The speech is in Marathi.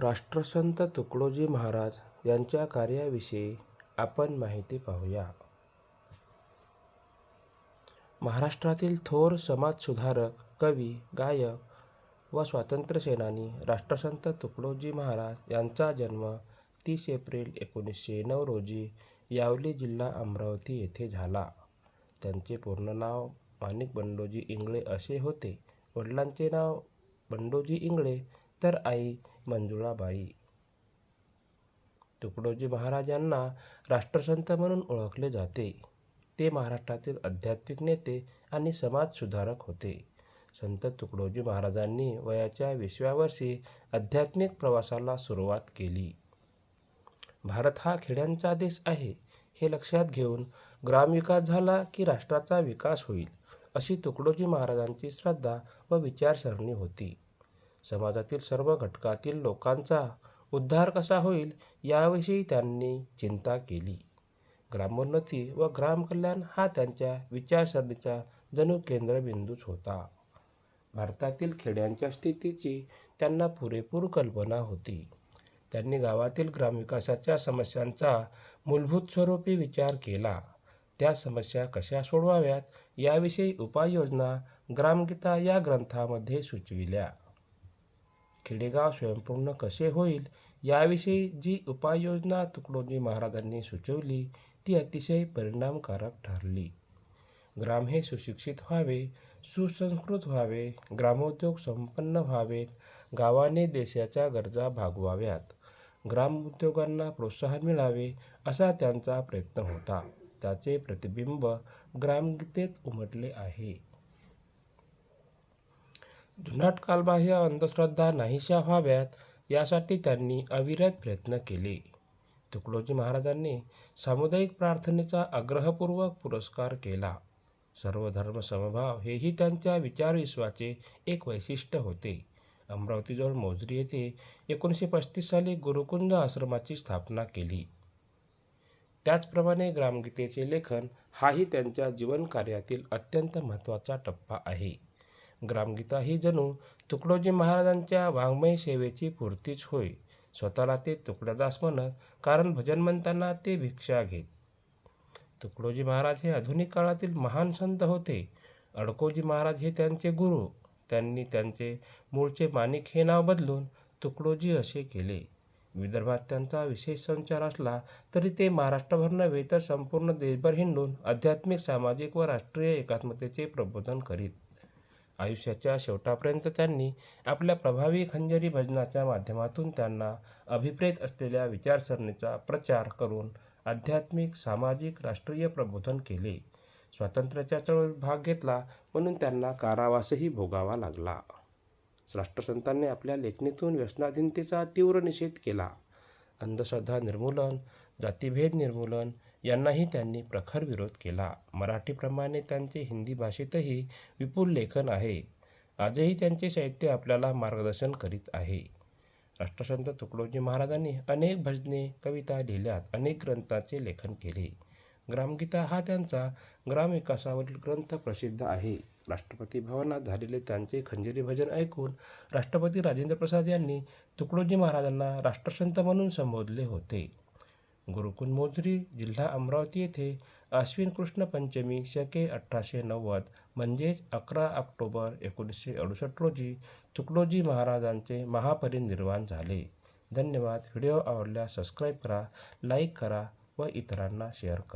राष्ट्रसंत तुकडोजी महाराज यांच्या कार्याविषयी आपण माहिती पाहूया. महाराष्ट्रातील थोर समाजसुधारक, कवी, गायक व स्वातंत्र्यसेनानी राष्ट्रसंत तुकडोजी महाराज यांचा जन्म तीस एप्रिल एकोणीसशे नऊ रोजी यावली जिल्हा अमरावती येथे झाला. त्यांचे पूर्ण नाव माणिक बंडोजी इंगळे असे होते. वडिलांचे नाव बंडोजी इंगळे तर आई मंजुळाबाई. तुकडोजी महाराजांना राष्ट्रसंत म्हणून ओळखले जाते. ते महाराष्ट्रातील आध्यात्मिक नेते आणि समाजसुधारक होते. संत तुकडोजी महाराजांनी वयाच्या विसव्या वर्षी आध्यात्मिक प्रवासाला सुरुवात केली. भारत हा खेड्यांचा देश आहे हे लक्षात घेऊन ग्रामविकास झाला की राष्ट्राचा विकास होईल अशी तुकडोजी महाराजांची श्रद्धा व विचारसरणी होती. समाजातील सर्व घटकातील लोकांचा उद्धार कसा होईल याविषयी त्यांनी चिंता केली. ग्रामोन्नती व ग्रामकल्याण हा त्यांच्या विचारसरणीचा जणू केंद्रबिंदूच होता. भारतातील खेड्यांच्या स्थितीची त्यांना पुरेपूर कल्पना होती. त्यांनी गावातील ग्रामविकासाच्या समस्यांचा मूलभूत स्वरूपी विचार केला. त्या समस्या कशा सोडवाव्यात याविषयी उपाययोजना ग्रामगीता या ग्रंथामध्ये सुचविल्या. खेडेगाव स्वयंपूर्ण कसे होईल याविषयी जी उपाययोजना तुकडोजी महाराजांनी सुचवली ती अतिशय परिणामकारक ठरली. ग्राम हे सुशिक्षित व्हावे, सुसंस्कृत व्हावे, ग्रामोद्योग संपन्न व्हावेत, गावाने देशाच्या गरजा भागवाव्यात, ग्रामोद्योगांना प्रोत्साहन मिळावे असा त्यांचा प्रयत्न होता. त्याचे प्रतिबिंब ग्रामगीतेत उमटले आहे. जुनाट कालबाह्य अंधश्रद्धा नाहीशा व्हाव्यात यासाठी त्यांनी अविरत प्रयत्न केले. तुकडोजी महाराजांनी सामुदायिक प्रार्थनेचा आग्रहपूर्वक पुरस्कार केला. सर्वधर्मसमभाव हेही त्यांच्या विचारविश्वाचे एक वैशिष्ट्य होते. अमरावतीजवळ मोजरी येथे एकोणीसशे पस्तीस साली गुरुकुंज आश्रमाची स्थापना केली. त्याचप्रमाणे ग्रामगीतेचे लेखन हाही त्यांच्या जीवनकार्यातील अत्यंत महत्त्वाचा टप्पा आहे. ग्रामगीता ही जणू तुकडोजी महाराजांच्या वाङ्मय सेवेची पूर्तीच होय. स्वतःला ते तुकडदास म्हणत कारण भजन म्हणताना ते भिक्षा घेत. तुकडोजी महाराज हे आधुनिक काळातील महान संत होते. अडकोजी महाराज हे त्यांचे गुरु. त्यांनी त्यांचे मूळचे माणिक हे नाव बदलून तुकडोजी असे केले. विदर्भात त्यांचा विशेष संचार असला तरी ते महाराष्ट्रभर नव्हे तर संपूर्ण देशभर हिंडून आध्यात्मिक, सामाजिक व राष्ट्रीय एकात्मतेचे प्रबोधन करीत. आयुष्याच्या शेवटापर्यंत त्यांनी आपल्या प्रभावी खंजरी भजनाच्या माध्यमातून त्यांना अभिप्रेत असलेल्या विचारसरणीचा प्रचार करून आध्यात्मिक, सामाजिक, राष्ट्रीय प्रबोधन केले. स्वातंत्र्याच्या चळवळीत भाग घेतला म्हणून त्यांना कारावासही भोगावा लागला. राष्ट्रसंतांनी आपल्या लेखणीतून व्यसनाधीनतेचा तीव्र निषेध केला. अंधश्रद्धा निर्मूलन, जातीभेद निर्मूलन यांनाही त्यांनी प्रखर विरोध केला. मराठीप्रमाणे त्यांचे हिंदी भाषेतही विपुल लेखन आहे. आजही त्यांचे साहित्य आपल्याला मार्गदर्शन करीत आहे. राष्ट्रसंत तुकडोजी महाराजांनी अनेक भजने, कविता लिहिल्यात. अनेक ग्रंथांचे लेखन केले. ग्रामगीता हा त्यांचा ग्रामविकासावरील ग्रंथ प्रसिद्ध आहे. राष्ट्रपती भवनात झालेले त्यांचे खंजरी भजन ऐकून राष्ट्रपती राजेंद्र प्रसाद यांनी तुकडोजी महाराजांना राष्ट्रसंत म्हणून संबोधले होते. गुरुकुल मोजरी जिल्हा अमरावती येथे आश्विन कृष्ण पंचमी शके अठराशे नव्वद म्हणजेच अकरा ऑक्टोबर एकोणीसशे अडुसष्ट रोजी तुकडोजी महाराजांचे महापरिनिर्वाण झाले. धन्यवाद. व्हिडिओ आवडल्यास सबस्क्राईब करा, लाईक करा व इतरांना शेअर करा.